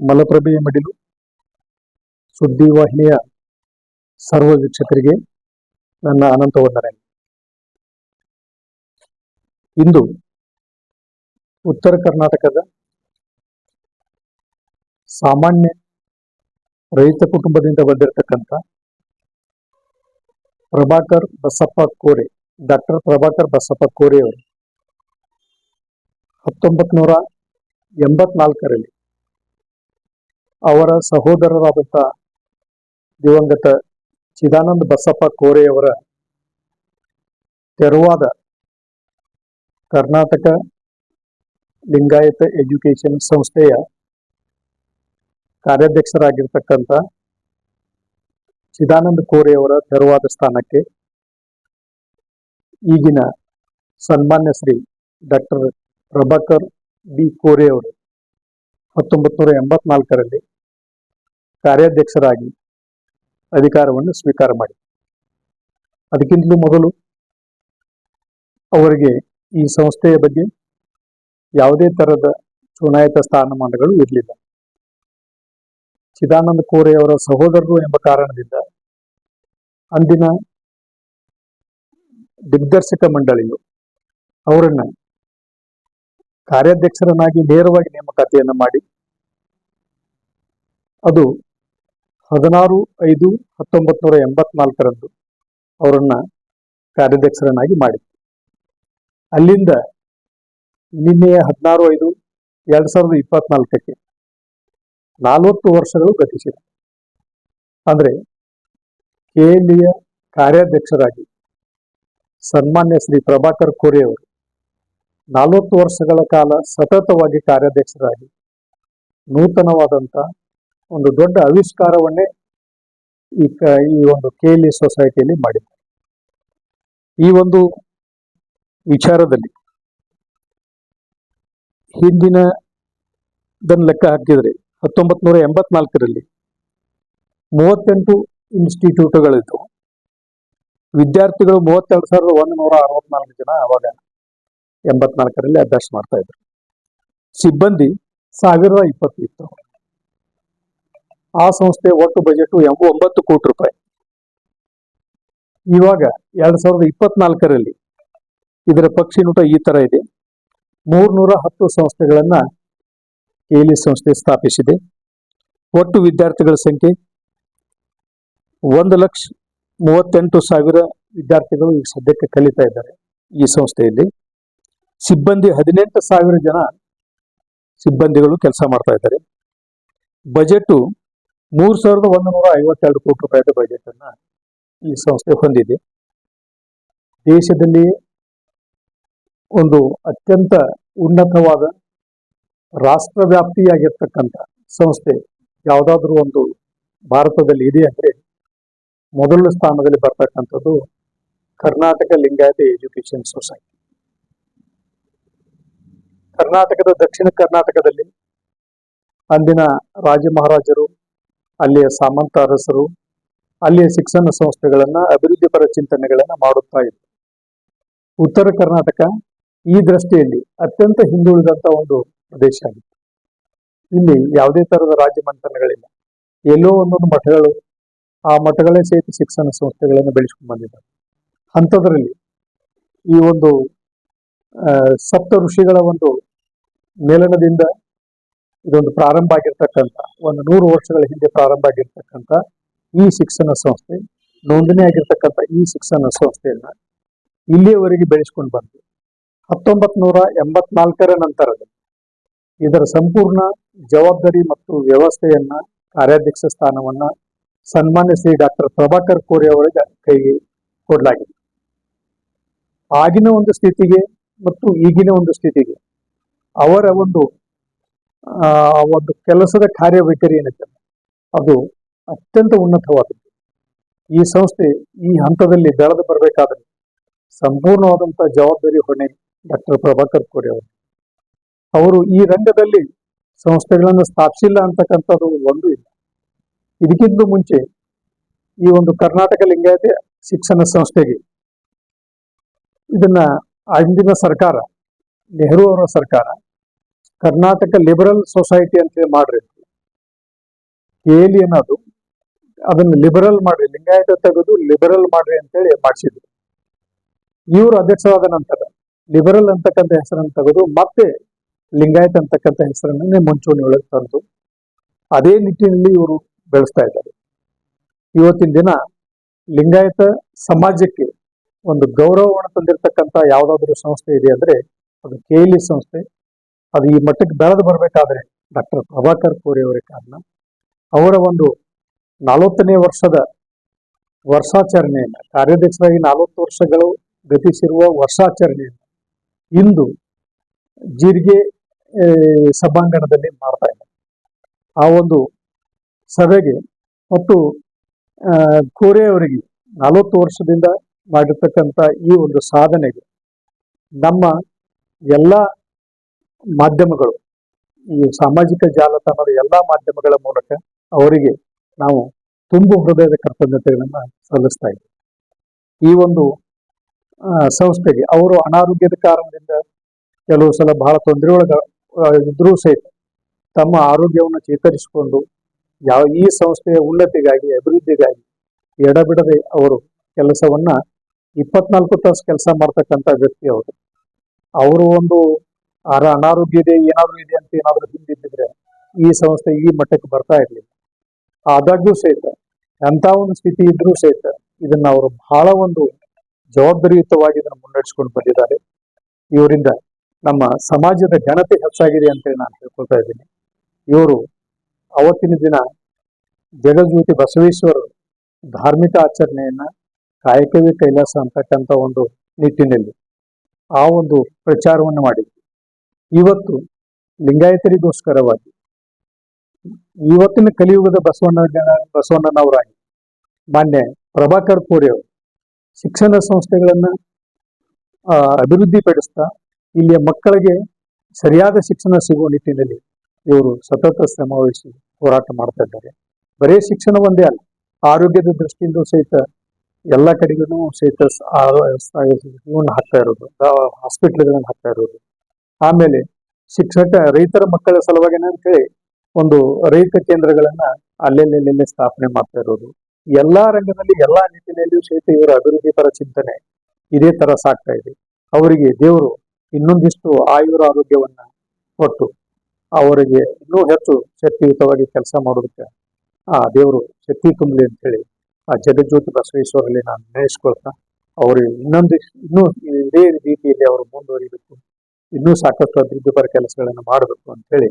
ಮಲಪ್ರಭೆಯ ಮಡಿಲು ಸುದ್ದಿವಾಹಿನಿಯ ಸರ್ವ ವೀಕ್ಷಕರಿಗೆ ನನ್ನ ಅನಂತ ವಂದನೆ. ಇಂದು ಉತ್ತರ ಕರ್ನಾಟಕದ ಸಾಮಾನ್ಯ ರೈತ ಕುಟುಂಬದಿಂದ ಬಂದಿರತಕ್ಕಂಥ ಪ್ರಭಾಕರ್ ಬಸಪ್ಪ ಕೋರೆ, ಡಾಕ್ಟರ್ ಪ್ರಭಾಕರ್ ಬಸಪ್ಪ ಕೋರೆ ಅವರು ನೂರ ಎಂಬತ್ನಾಲ್ಕರಲ್ಲಿ ಅವರ ಸಹೋದರರಾದಂಥ ದಿವಂಗತ ಚಿದಾನಂದ ಬಸಪ್ಪ ಕೋರೆಯವರ ತೆರವಾದ ಕರ್ನಾಟಕ ಲಿಂಗಾಯತ ಎಜುಕೇಷನ್ ಸಂಸ್ಥೆಯ ಕಾರ್ಯಾಧ್ಯಕ್ಷರಾಗಿರ್ತಕ್ಕಂಥ ಚಿದಾನಂದ ಕೋರೆಯವರ ತೆರವಾದ ಸ್ಥಾನಕ್ಕೆ ಈಗಿನ ಸನ್ಮಾನ್ಯ ಶ್ರೀ ಡಾಕ್ಟರ್ ಪ್ರಭಾಕರ್ ಬಿ ಕೋರೆಯವರು ಹತ್ತೊಂಬತ್ತು ನೂರ ಎಂಬತ್ನಾಲ್ಕರಲ್ಲಿ ಕಾರ್ಯಾಧ್ಯಕ್ಷರಾಗಿ ಅಧಿಕಾರವನ್ನು ಸ್ವೀಕಾರ ಮಾಡಿ. ಅದಕ್ಕಿಂತಲೂ ಮೊದಲು ಅವರಿಗೆ ಈ ಸಂಸ್ಥೆಯ ಬಗ್ಗೆ ಯಾವುದೇ ತರಹದ ಚುನಾಯಿತ ಸ್ಥಾನಮಾನಗಳು ಇರಲಿಲ್ಲ. ಚಿದಾನಂದ ಕೋರೆ ಅವರ ಸಹೋದರರು ಎಂಬ ಕಾರಣದಿಂದ ಅಂದಿನ ದಿಗ್ದರ್ಶಕ ಮಂಡಳಿಯು ಅವರನ್ನು ಕಾರ್ಯಾಧ್ಯಕ್ಷರನ್ನಾಗಿ ನೇರವಾಗಿ ನೇಮಕಾತಿಯನ್ನು ಮಾಡಿ, ಅದು ಹದಿನಾರು ಐದು ಹತ್ತೊಂಬತ್ತು ನೂರ ಎಂಬತ್ನಾಲ್ಕರಂದು ಅವರನ್ನು ಕಾರ್ಯಾಧ್ಯಕ್ಷರನ್ನಾಗಿ ಮಾಡಿತ್ತು ಅಲ್ಲಿಂದ ನಿನ್ನೆಯ ಹದಿನಾರು ಐದು ಎರಡು ಸಾವಿರದ ಇಪ್ಪತ್ನಾಲ್ಕಕ್ಕೆ ನಲವತ್ತು ವರ್ಷಗಳು ಗತಿಸಿದೆ. ಎಲ್ ಕೆಎಲ್ಇಯ ಕಾರ್ಯಾಧ್ಯಕ್ಷರಾಗಿ ಸನ್ಮಾನ್ಯ ಶ್ರೀ ಪ್ರಭಾಕರ್ ಕೋರೆ ಅವರು ನಲವತ್ತು ವರ್ಷಗಳ ಕಾಲ ಸತತವಾಗಿ ಕಾರ್ಯಾಧ್ಯಕ್ಷರಾಗಿ ನೂತನವಾದಂತ ಒಂದು ದೊಡ್ಡ ಆವಿಷ್ಕಾರವನ್ನೇ ಈ ಕ, ಈ ಒಂದು ಕೆಎಲ್ಇ ಸೊಸೈಟಿಯಲ್ಲಿ ಮಾಡಿದ್ದಾರೆ. ಈ ಒಂದು ವಿಚಾರದಲ್ಲಿ ಹಿಂದಿನ ದನ್ ಲೆಕ್ಕ ಹಾಕಿದರೆ ಹತ್ತೊಂಬತ್ ನೂರ ಎಂಬತ್ನಾಲ್ಕರಲ್ಲಿ ಮೂವತ್ತೆಂಟು ಇನ್ಸ್ಟಿಟ್ಯೂಟ್ಗಳಿದ್ದವು ವಿದ್ಯಾರ್ಥಿಗಳು ಮೂವತ್ತೆರಡು ಸಾವಿರದ ಒಂದು ನೂರ ಅರವತ್ನಾಲ್ಕು ಜನ ಅವಾಗ ಎಂಬತ್ನಾಲ್ಕರಲ್ಲಿ ಅಭ್ಯಾಸ ಮಾಡ್ತಾ ಇದ್ರು. ಸಿಬ್ಬಂದಿ ಸಾವಿರದ ಇಪ್ಪತ್ತು ಇತ್ತು. ಆ ಸಂಸ್ಥೆ ಒಟ್ಟು ಬಜೆಟ್ ಒಂಬತ್ತು ಕೋಟಿ ರೂಪಾಯಿ. ಇವಾಗ ಎರಡ್ ಸಾವಿರದ ಇಪ್ಪತ್ನಾಲ್ಕರಲ್ಲಿ ಇದರ ಪಕ್ಷಿನೂಟ ಈ ತರ ಇದೆ. ಮೂರ್ನೂರ ಹತ್ತು ಸಂಸ್ಥೆಗಳನ್ನ ಕೇಲಿ ಸಂಸ್ಥೆ ಸ್ಥಾಪಿಸಿದೆ. ಒಟ್ಟು ವಿದ್ಯಾರ್ಥಿಗಳ ಸಂಖ್ಯೆ ಒಂದು ಲಕ್ಷ ಮೂವತ್ತೆಂಟು ಸಾವಿರ ವಿದ್ಯಾರ್ಥಿಗಳು ಈಗ ಸದ್ಯಕ್ಕೆ ಕಲಿತಾ ಇದ್ದಾರೆ ಈ ಸಂಸ್ಥೆಯಲ್ಲಿ. ಸಿಬ್ಬಂದಿ ಹದಿನೆಂಟು ಸಾವಿರ ಜನ ಸಿಬ್ಬಂದಿಗಳು ಕೆಲಸ ಮಾಡ್ತಾ ಇದ್ದಾರೆ. ಬಜೆಟ್ ಮೂರ್ ಸಾವಿರದ ಒಂದು ನೂರ ಐವತ್ತೆರಡು ಕೋಟಿ ರೂಪಾಯಿ ಬಜೆಟ್ ಅನ್ನ ಈ ಸಂಸ್ಥೆ ಹೊಂದಿದೆ. ದೇಶದಲ್ಲಿ ಒಂದು ಅತ್ಯಂತ ಉನ್ನತವಾದ ರಾಷ್ಟ್ರ ವ್ಯಾಪ್ತಿಯಾಗಿರ್ತಕ್ಕಂಥ ಸಂಸ್ಥೆ ಯಾವುದಾದ್ರೂ ಒಂದು ಭಾರತದಲ್ಲಿ ಇದೆ ಅಂದ್ರೆ ಮೊದಲ ಸ್ಥಾನದಲ್ಲಿ ಬರ್ತಕ್ಕಂಥದ್ದು ಕರ್ನಾಟಕ ಲಿಂಗಾಯತ ಎಜುಕೇಶನ್ ಸೊಸೈಟಿ. ಕರ್ನಾಟಕದ ದಕ್ಷಿಣ ಕರ್ನಾಟಕದಲ್ಲಿ ಅಂದಿನ ರಾಜ ಮಹಾರಾಜರು ಅಲ್ಲಿಯ ಸಾಮಂತ ಅರಸರು ಅಲ್ಲಿಯ ಶಿಕ್ಷಣ ಸಂಸ್ಥೆಗಳನ್ನ, ಅಭಿವೃದ್ಧಿಪರ ಚಿಂತನೆಗಳನ್ನ ಮಾಡುತ್ತಾ ಇತ್ತು ಉತ್ತರ ಕರ್ನಾಟಕ ಈ ದೃಷ್ಟಿಯಲ್ಲಿ ಅತ್ಯಂತ ಹಿಂದುಳಿದಂತ ಒಂದು ಪ್ರದೇಶ ಆಗಿತ್ತು. ಇಲ್ಲಿ ಯಾವುದೇ ತರಹದ ರಾಜ್ಯ ಮಂಥನಗಳಿಲ್ಲ. ಎಲ್ಲೋ ಒಂದೊಂದು ಮಠಗಳು ಆ ಮಠಗಳೇ ಸಹಿತ ಶಿಕ್ಷಣ ಸಂಸ್ಥೆಗಳನ್ನು ಬೆಳೆಸ್ಕೊಂಡು ಬಂದಿದ್ದಾರೆ ಅಂಥದ್ರಲ್ಲಿ ಈ ಒಂದು ಸಪ್ತ ಋಷಿಗಳ ಒಂದು ಮೇಲನದಿಂದ ಇದೊಂದು ಪ್ರಾರಂಭ ಆಗಿರ್ತಕ್ಕಂಥ, ಒಂದು ನೂರು ವರ್ಷಗಳ ಹಿಂದೆ ಪ್ರಾರಂಭ ಆಗಿರ್ತಕ್ಕಂಥ ಈ ಶಿಕ್ಷಣ ಸಂಸ್ಥೆ, ನೋಂದಣಿ ಆಗಿರ್ತಕ್ಕಂಥ ಈ ಶಿಕ್ಷಣ ಸಂಸ್ಥೆಯನ್ನ ಇಲ್ಲಿಯವರೆಗೆ ಬೆಳೆಸ್ಕೊಂಡು ಬಂತು. ಹತ್ತೊಂಬತ್ ನೂರ ಎಂಬತ್ನಾಲ್ಕರ ನಂತರದಲ್ಲಿ ಇದರ ಸಂಪೂರ್ಣ ಜವಾಬ್ದಾರಿ ಮತ್ತು ವ್ಯವಸ್ಥೆಯನ್ನ ಕಾರ್ಯಾಧ್ಯಕ್ಷ ಸ್ಥಾನವನ್ನ ಸನ್ಮಾನ್ಯ ಶ್ರೀ ಡಾಕ್ಟರ್ ಪ್ರಭಾಕರ್ ಕೋರಿ ಅವರಿಗೆ ಕೈಗೆ ಕೊಡಲಾಗಿದೆ. ಆಗಿನ ಒಂದು ಸ್ಥಿತಿಗೆ ಮತ್ತು ಈಗಿನ ಒಂದು ಸ್ಥಿತಿಗೆ ಅವರ ಒಂದು ಒಂದು ಕೆಲಸದ ಕಾರ್ಯವೈಖರಿ ಏನಿದೆ ಅದು ಅತ್ಯಂತ ಉನ್ನತವಾದದ್ದು. ಈ ಸಂಸ್ಥೆ ಈ ಹಂತದಲ್ಲಿ ಬೆಳೆದು ಬರಬೇಕಾದರೆ ಸಂಪೂರ್ಣವಾದಂತಹ ಜವಾಬ್ದಾರಿ ಹೊಣೆ ಡಾಕ್ಟರ್ ಪ್ರಭಾಕರ್ ಕೋರೆ ಅವರು. ಅವರು ಈ ರಂಗದಲ್ಲಿ ಸಂಸ್ಥೆಗಳನ್ನು ಸ್ಥಾಪಿಸಿಲ್ಲ ಅಂತಕ್ಕಂಥದ್ದು ಒಂದು ಇಲ್ಲ. ಇದಕ್ಕಿಂತ ಮುಂಚೆ ಈ ಒಂದು ಕರ್ನಾಟಕ ಲಿಂಗಾಯತ ಶಿಕ್ಷಣ ಸಂಸ್ಥೆಗೆ ಇದನ್ನ ಅಂದಿನ ಸರ್ಕಾರ, ನೆಹರು ಅವರ ಸರ್ಕಾರ ಕರ್ನಾಟಕ ಲಿಬರಲ್ ಸೊಸೈಟಿ ಅಂತ ಮಾಡ್ರಿ. ಕೇಳಿ ಏನದು ಅದನ್ನ ಲಿಬರಲ್ ಮಾಡ್ರಿ, ಲಿಂಗಾಯತ ತೆಗೆದು ಲಿಬರಲ್ ಮಾಡ್ರಿ ಅಂತೇಳಿ ಮಾಡಿಸಿದ್ರು. ಇವರು ಅಧ್ಯಕ್ಷರಾದ ನಂತರ ಲಿಬರಲ್ ಅಂತಕ್ಕಂಥ ಹೆಸರನ್ನು ತೆಗೆದು ಮತ್ತೆ ಲಿಂಗಾಯತ ಅಂತಕ್ಕಂಥ ಹೆಸರನ್ನೇ ಮುಂಚೂಣಿ ಒಳಗೆ ತಂದು, ಅದೇ ನಿಟ್ಟಿನಲ್ಲಿ ಇವರು ಬೆಳೆಸ್ತಾ ಇದ್ದಾರೆ. ಇವತ್ತಿನ ದಿನ ಲಿಂಗಾಯತ ಸಮಾಜಕ್ಕೆ ಒಂದು ಗೌರವವನ್ನು ತಂದಿರತಕ್ಕಂಥ ಯಾವುದಾದ್ರೂ ಸಂಸ್ಥೆ ಇದೆ ಅಂದ್ರೆ ಅದು ಕೇಲಿ ಸಂಸ್ಥೆ. ಅದು ಈ ಮಟ್ಟಕ್ಕೆ ಬೆಳೆದು ಬರಬೇಕಾದ್ರೆ ಡಾಕ್ಟರ್ ಪ್ರಭಾಕರ್ ಕೋರಿ ಅವರ ಕಾರಣ. ಅವರ ಒಂದು ನಲವತ್ತನೇ ವರ್ಷದ ವರ್ಷಾಚರಣೆಯನ್ನು, ಕಾರ್ಯಾಧ್ಯಕ್ಷರಾಗಿ ನಲವತ್ತು ವರ್ಷಗಳು ಗತಿಸಿರುವ ವರ್ಷಾಚರಣೆಯನ್ನು ಇಂದು ಜೀರಿಗೆ ಸಭಾಂಗಣದಲ್ಲಿ ಮಾಡ್ತಾ ಇದ್ದಾರೆ. ಆ ಒಂದು ಸಭೆಗೆ ಮತ್ತು ಕೋರೆ ಅವರಿಗೆ ನಲವತ್ತು ವರ್ಷದಿಂದ ಮಾಡಿರ್ತಕ್ಕಂಥ ಈ ಒಂದು ಸಾಧನೆಗೆ ನಮ್ಮ ಎಲ್ಲ ಮಾಧ್ಯಮಗಳು, ಈ ಸಾಮಾಜಿಕ ಜಾಲತಾಣದ ಎಲ್ಲ ಮಾಧ್ಯಮಗಳ ಮೂಲಕ ಅವರಿಗೆ ನಾವು ತುಂಬು ಹೃದಯದ ಕೃತಜ್ಞತೆಗಳನ್ನ ಸಲ್ಲಿಸ್ತಾ ಇದ್ದೀವಿ ಈ ಒಂದು ಸಂಸ್ಥೆಗೆ ಅವರು ಅನಾರೋಗ್ಯದ ಕಾರಣದಿಂದ ಕೆಲವು ಸಲ ಬಹಳ ತೊಂದರೆ ಒಳಗ ಇದ್ರೂ ಸಹಿತ ತಮ್ಮ ಆರೋಗ್ಯವನ್ನು ಚೇತರಿಸಿಕೊಂಡು ಯಾವ, ಈ ಸಂಸ್ಥೆಯ ಉನ್ನತಿಗಾಗಿ, ಅಭಿವೃದ್ಧಿಗಾಗಿ ಎಡಬಿಡದೆ ಅವರು ಕೆಲಸವನ್ನ ಇಪ್ಪತ್ನಾಲ್ಕು ತಾಸು ಕೆಲಸ ಮಾಡ್ತಕ್ಕಂಥ ವ್ಯಕ್ತಿ ಅವರು. ಅವರು ಒಂದು ಅನಾರೋಗ್ಯ ಇದೆ, ಏನಾದರೂ ಇದೆ ಅಂತ ಏನಾದರೂ ಹಿಂದಿದ್ದಿದ್ರೆ ಈ ಸಂಸ್ಥೆ ಈ ಮಟ್ಟಕ್ಕೆ ಬರ್ತಾ ಇರಲಿಲ್ಲ. ಆದಾಗ್ಯೂ ಸಹಿತ ಎಂಥ ಒಂದು ಸ್ಥಿತಿ ಇದ್ರೂ ಸಹಿತ ಇದನ್ನ ಅವರು ಬಹಳ ಒಂದು ಜವಾಬ್ದಾರಿಯುತವಾಗಿ ಇದನ್ನು ಮುನ್ನಡೆಸ್ಕೊಂಡು ಬಂದಿದ್ದಾರೆ. ಇವರಿಂದ ನಮ್ಮ ಸಮಾಜದ ಘನತೆ ಹೆಚ್ಚಾಗಿದೆ ಅಂತ ನಾನು ಹೇಳ್ಕೊಳ್ತಾ ಇದ್ದೀನಿ. ಇವರು ಅವತ್ತಿನ ದಿನ ಜಗಜ್ಯೋತಿ ಬಸವೇಶ್ವರ ಧಾರ್ಮಿಕ ಆಚರಣೆಯನ್ನ ಕಾಯಕವೇ ಕೈಲಾಸ ಅಂತಕ್ಕಂಥ ಒಂದು ನಿಟ್ಟಿನಲ್ಲಿ ಆ ಒಂದು ಪ್ರಚಾರವನ್ನು ಮಾಡಿದ್ರು. ಇವತ್ತು ಲಿಂಗಾಯತರಿಗೋಸ್ಕರವಾಗಿ ಇವತ್ತಿನ ಕಲಿಯುಗದ ಬಸವಣ್ಣ ಬಸವಣ್ಣನವರಾಗಿ ಮಾನ್ಯ ಪ್ರಭಾಕರ್ ಕೋರಿ ಅವರು ಶಿಕ್ಷಣ ಸಂಸ್ಥೆಗಳನ್ನ ಅಭಿವೃದ್ಧಿಪಡಿಸ್ತಾ ಇಲ್ಲಿಯ ಮಕ್ಕಳಿಗೆ ಸರಿಯಾದ ಶಿಕ್ಷಣ ಸಿಗುವ ನಿಟ್ಟಿನಲ್ಲಿ ಇವರು ಸತತ ಶ್ರಮವಹಿಸಿ ಹೋರಾಟ ಮಾಡ್ತಾ ಇದ್ದಾರೆ ಬರೀ ಶಿಕ್ಷಣ ಒಂದೇ ಅಲ್ಲ ಆರೋಗ್ಯದ ದೃಷ್ಟಿಯಿಂದ ಸಹಿತ ಎಲ್ಲ ಕಡೆಗೂ ಸಹಿತ ಇವನ್ನ ಹಾಕ್ತಾ ಇರೋದು ಹಾಸ್ಪಿಟ್ಲ್ಗಳನ್ನ ಹಾಕ್ತಾ ಇರೋದು ಆಮೇಲೆ ಶಿಕ್ಷಕ, ರೈತರ ಮಕ್ಕಳ ಸಲುವಾಗಿ ಅಂತೇಳಿ ಒಂದು ರೈತ ಕೇಂದ್ರಗಳನ್ನ ಅಲ್ಲೆಲ್ಲೆಲ್ಲೆಲ್ಲೇ ಸ್ಥಾಪನೆ ಮಾಡ್ತಾ ಇರೋದು. ಎಲ್ಲಾ ರಂಗದಲ್ಲಿ ಎಲ್ಲಾ ನಿಟ್ಟಿನಲ್ಲಿಯೂ ಸಹಿತ ಇವರ ಅಭಿವೃದ್ಧಿ ಪರ ಚಿಂತನೆ ಇದೇ ತರ ಸಾಕ್ತಾ ಇದೆ. ಅವರಿಗೆ ದೇವರು ಇನ್ನೊಂದಿಷ್ಟು ಆಯುರ ಆರೋಗ್ಯವನ್ನ ಕೊಟ್ಟು ಅವರಿಗೆ ಇನ್ನೂ ಹೆಚ್ಚು ಶಕ್ತಿಯುತವಾಗಿ ಕೆಲಸ ಮಾಡೋದಕ್ಕೆ ಆ ದೇವರು ಶಕ್ತಿ ತುಂಬಲಿ ಅಂತ ಹೇಳಿ ಆ ಜಗಜ್ಯೋತಿ ಬಸವೇಶ್ವರಲ್ಲಿ ನಾನು ನೆನೆಸ್ಕೊಳ್ತಾ, ಅವರು ಇನ್ನೊಂದಿಷ್ಟು ಇನ್ನೂ ಇದೇ ರೀತಿಯಲ್ಲಿ ಅವರು ಮುಂದುವರಿಬೇಕು. ಇನ್ನೂ ಸಾಕಷ್ಟು ಅಭಿವೃದ್ಧಿ ಪರ ಕೆಲಸಗಳನ್ನು ಮಾಡಬೇಕು ಅಂತ ಹೇಳಿ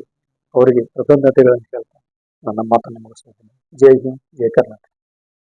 ಅವರಿಗೆ ಕೃತಜ್ಞತೆಗಳನ್ನು ಹೇಳ್ತಾ ನನ್ನ ಮಾತನ್ನು ಮುಗಿಸ್ತೀನಿ ಜೈ ಹಿಂದ್, ಜೈ ಕರ್ನಾಟಕ.